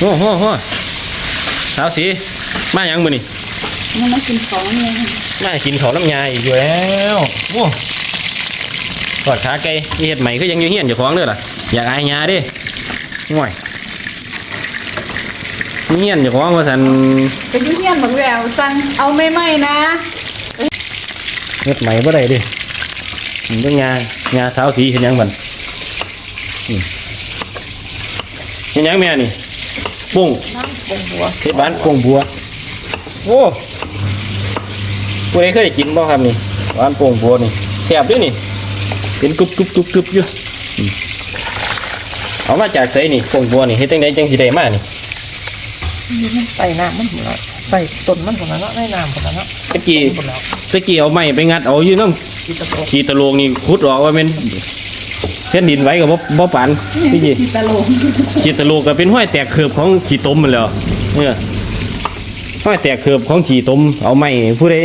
โอ้โหโหสาวสีมาหยังมื้อนี่มันมากินของเนี่ยมากินข้าวน้ำยาอีกอยู่แล้วโอ้ทอดขาไก่อีเฮ็ดใหม่คือยังอยู่เฮียนเจ้าของเด้อล่ะอยากอายยาเด้ง่วยมีเฮียนเจ้าของว่าซั่นไปยุ่งเยี่ยมเหมือนแววสั่งเอาไม่ไหมนะเฮ็ดใหม่บ่ได้เด้มันต้องยายาสาวสีเฮ็ดหยังบัดอืมเฮ็ดหยังแม่นี่ ปุ้งน้ำปงหัวเฮ็ดบ้านโป่งบัว โอ้ผู้ใดเคยกินบ่ครับนี่บ้านโป่งบัวนี่แซ่บเด้วยนี่ เป็นกรุบกรุบกรุบกรุบอยู่อืมเอามาจากไสนี่โป่งบัวนี่เฮ็ดจังไดจังสิได้มานี่มันใส่น้ำมันหมดแล้วใส่ต้นมันหมดแล้วเนาะได้น้ำหมดแล้วเนาะตะกี้หมดแล้วตะกี้เอาไม้ไปงัดเอาอยู่นำกินตะโกขี้ตะโลงนี่ขุดออกว่าเป็น เส้นดินไว้ก็บ่บ่ปานพี่จีที่ตะลงขี้ตะโลงก็เป็นห้อยแตกเขือบของขี้ตมมันแหล้วเนี่ยห้อยแตกเขือบของขี้ตมเอาไม้ผู้ใด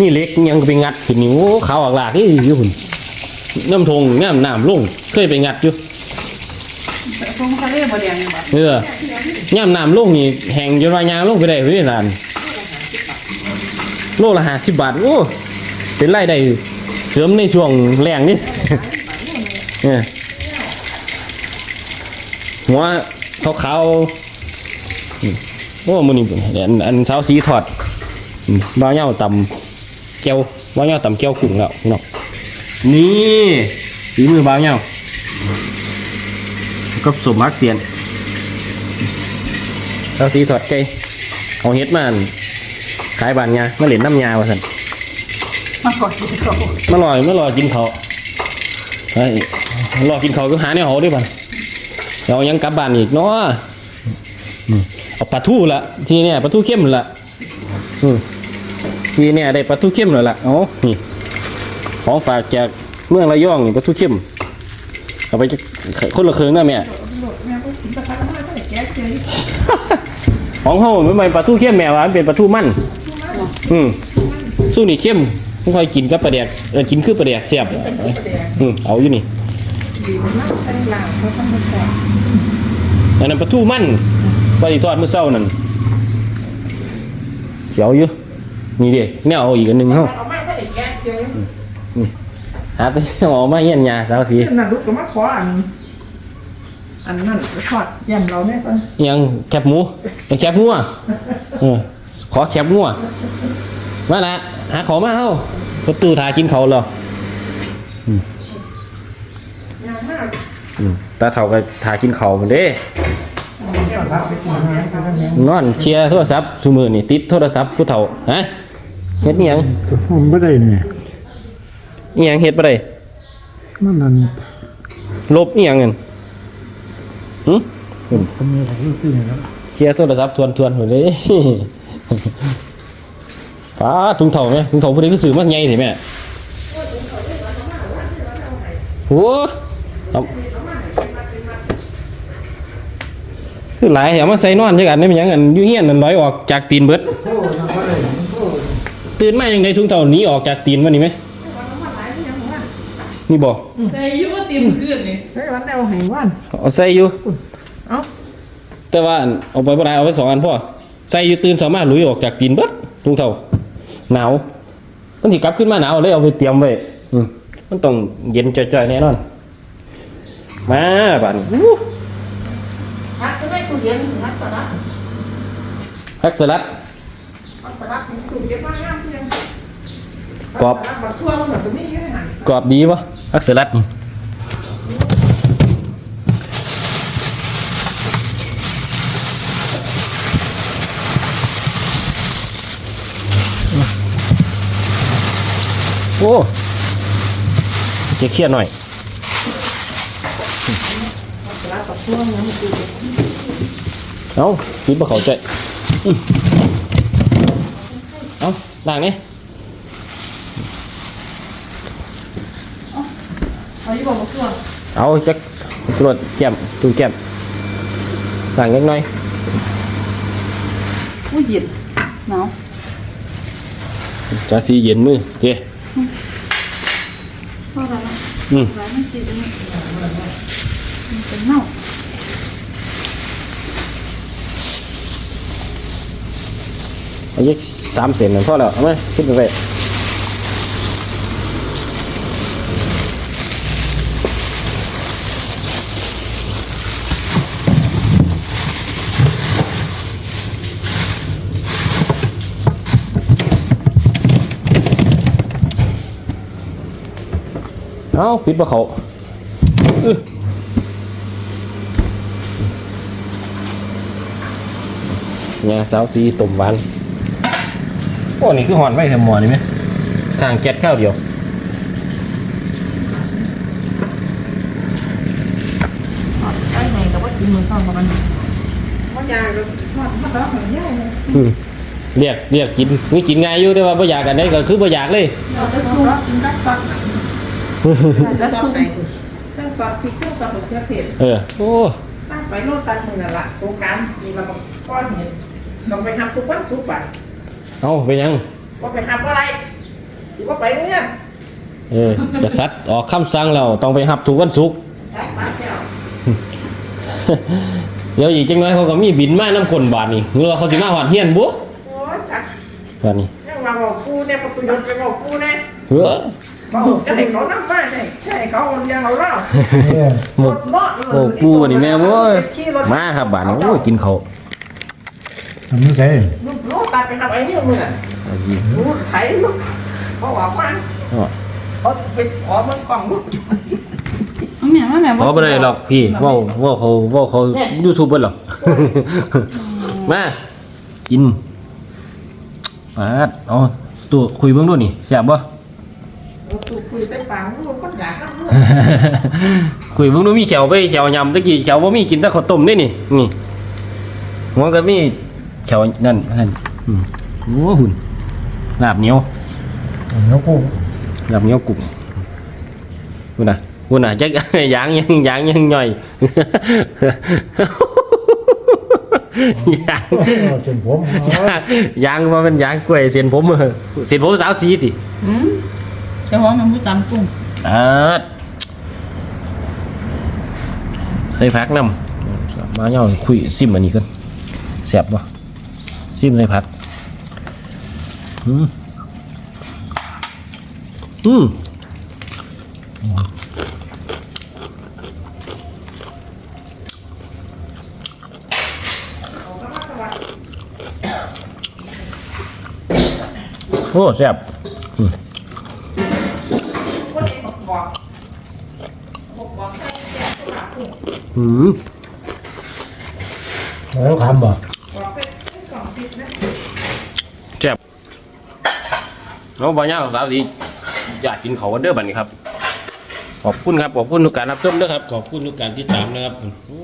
มีเหล็กอิหยังก็ไปงัดขึ้นนี่โอ้ขาวออกลากนี่อยู่หุ่นน้ำทงน้ำน้ำลงเคยไปงัดอยู่ฟงทะเลบ่แดงบ่เออย่ำน้ำลงนี่แห้งจนว่ายางลงไปได้เฮ้ยนานโลละห้าสิบบาทโอ้เป็นไรายได้เสริมในช่วงแรงนี่ เนี่ยหัวขาวๆอืมโอ้มือนี่อันอันเช้าสีถอดอืมบ้าวเหย้าตำแก้วบ้าวเหย้าตำแก้วกุ้งแล้วเนาะนี่ฝีมือบ้าวเหย้ากับสมมักเสียนเช้าสีถอดไก่เอาเฮ็ดมาอั่นขายบานยามาเหรียญน้ำยาว่าสันมาก่อนกินเขามาลอยมาลอยกินเขาวเฮ้ย รอกินเขาวก็หาในหอด้วยป่ะเรายังกลับบ้านอีกเนาะเอาปลาทูละทีเนี่ยปลาทูเข้มละทีเนี่ยได้ปลาทูเข้มแล้วล่ะเอานี่ของฝากจากเมืองระยองนี่ปลาทูเข้มเอาไปคนละเคืองนะแม่ของเฮาไม่ใช่ปลาทูเข้มแม่ว่ามันเป็นปลาทูมันอืมสู้นี่เข้มค่อยกินกับปลาแดกกินคือปลาแดกเสียบอืมเอาอยู่นี่ อันนั้นปลาทูมันปลาที่ทอดเมื่อเช้านั่นเขียวอยู่นี่เด็กแนวเอาอีกอันหนึ่งเฮาเอาไม่ค่อยแก้เจอหาแต่เอามาเฮียนยาสาวสีนั่นลูกก็มาขออันอันนั่นไปทอดเยี่ยมเราเนี่ยก็อิหยังแคบหมูไอ้แคบงัวเออขอแคบงัวมาละหาของมาเฮาประตูทากินเขาวเหรอ งานมากอืมตาเฒ่าก็ทากินเขาวมันเด้ รับไปกินงานกันแล้วเนี่ยนอนเคลียร์โทรศัพท์ซุมือนี่ติดโทรศัพท์ผู้เฒ่าฮะเฮ็ดอิหยังผมไม่ได้เนี่ยอิหยังเฮ็ดบ่ได้มันนั่นลบอิหยังนั่นหึผมมีอะไรที่ซื้อแล้วเคลียร์โทรศัพท์ทวนๆหมดเลยป้าถุงเฒ่าแม่ถุงเฒ่าผู้ใดคือซื้อมาใหญ่สิแม่โอ้ เอาคือหลายเอามาใส่นอนจักอันได้มันหยังอันอยู่เฮียนนั่นลอยออกจากตีนเบิดตื่นมาจังไดถุงเฒ่าหนีออกจากตีนวะนี่ไหมนี่บ่ใส่ยุ่ว่าติ่มขึ้นนี่เฮ้ยวันแนวไหวันเอาใส่อยู่เอ้าแต่ว่าอันเอาไปบ่ได้เอาไปสองอันพ่อใส่อยู่ตื่นสามารถลุยออกจากตีนเบิดถุงเฒ่าหนาวมันสิกลับขึ้นมาหนาวเลยเอาไปเตรียมไว้อืมมันต้องเย็นจ่อยๆแน่นอน มาบัดนี้อู้พักจะได้ตู้เย็นพักสลัดผักสลัดพักสลัดตู้เย็นมากงามเพียงกรอบบักทั่วมันแบบนี้ยังไงกรอบดีปะผักสลัดโอ้เครียดๆหน่อย สลัดบักทั่วมันตู้ เย็นเอาคิดว่าเขาใจอืมเอาล่างนี่เอาอยู่บ่บ่ตัวเอาจักตรวจแก้มตูแก้มล่างเล็กน้อยอุ้ยเย็นหนาวจะสีเย็นมือเจ้เพราะอะไรนะอืมร้านมันสิมันเป็นเน่า อายักสามเซนนั่นพอแล้วเอาไหมขึ้นไปไว้เอาปิดปะเขาเนี่ยสาวซีต้มหวาน โอ้นี่คือหอนไว้ทำหมอนี่ไหมทางแก๊สข้าวเดียวไอ้ไหนก็ว่ากินมือข้าวกับมันว่ายายก็ทอดมันแล้วเหมือนยายเลยอืมเรียกเรียกกินมีกินง่ายอยู่แต่ว่าบ่อยากกันได้ก็คือบ่อยากเลยเราจะสู้กินกักซอสแล้วสู้ไปเครื่องซอสพริกเครื่องซอสมะเขือเทศเออโอ้ตั้งไปโลดตันมือนั่นละโครงการมีมาก้อนเห็นลองไปทำทุกวันสุกร์บ่ะ เอาไปยังว่าไปทำอะไรสิว่าไปโรงเรียนเออกษัตริย์ออกคำสั่งแล้วต้องไปหับถูกวันศุกร์ใช่ป้าแก้วเดี๋ยวอีกจังน้อยเขาก็มีบินมาน้ำคนบาทนี่หรือว่าเขาสิมาหอดเฮียนบุโอ้ยจักบาทนี้ยังว่าบอกกูเนี่ยประโยชน์ไปบอกกูเนี่ยเฮ้อบอกจะให้เขานั่งมาเนี่ยจะให้เขาเลี้ยงเราเล่าเออหมดรถโอ้กูวันนี้แม่โว้ยมาครับบาทนี้โอ้ยกินเขาวทำไม่ใช่รถ ตัดไปทำไอ้เนี่ยมึงอะเอาสิรู้ไถลูกเขาบอกว่าเอาเขาสิไปขอเบิ่งกล่องลูกแม่แม่เขาไม่ได้หรอกพี่เว่าเว่าเขาเว่าเขายูทูบเบอร์หรอก มา กินปาดเอาตัวคุยเบื้องด้วยนี่แซ่บบ่ กูคุยแต่ปากลูกก็อยากนั่งลูกคุยเบิ่งดูมีแขวไปแขวยำตะกี้แขวบ่มีกินแต่ข้าวต้มนี่นี่นี่หัวก็มีแขวนั่นนั่น อืมโอ้หุ่นลาบเหนียวเนื้อกุ้งลาบเหนียวกุ้งหุ่นน่ะหุ่นน่ะจัก ยางยังยางยังย่อย ยางเออเป็นผมยางยางว่ามันยางกล้วยเส้นผมเออเส้นผมสาวสีสิจะว่ามันไม่ตำกุ้งอาดใส่ผักน้ำมาเนาคุยซิมอันนี้กันแซ่บบ่ซิมใส่ผัก อืมอืมโอ้แซ่บคนเองบอกบอกบอกบอกให้แก้ตัวหากุ้งอืมแล้วคำบ่บอกให้กล่องติดนะ แซ่บ น้องบอยาของสาวสีอยากกินเขาวันเด้อบัดนี้ครับ ขอบคุณครับ ขอบคุณทุกการรับชมนะครับ ขอบคุณทุกการที่ตามนะครับ โอ้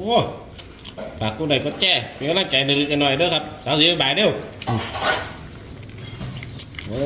ฝากกูหน่อยก็แจ้เป็นกำลังใจหน่อยๆเด้อครับสาวสีบายเด้อโอ้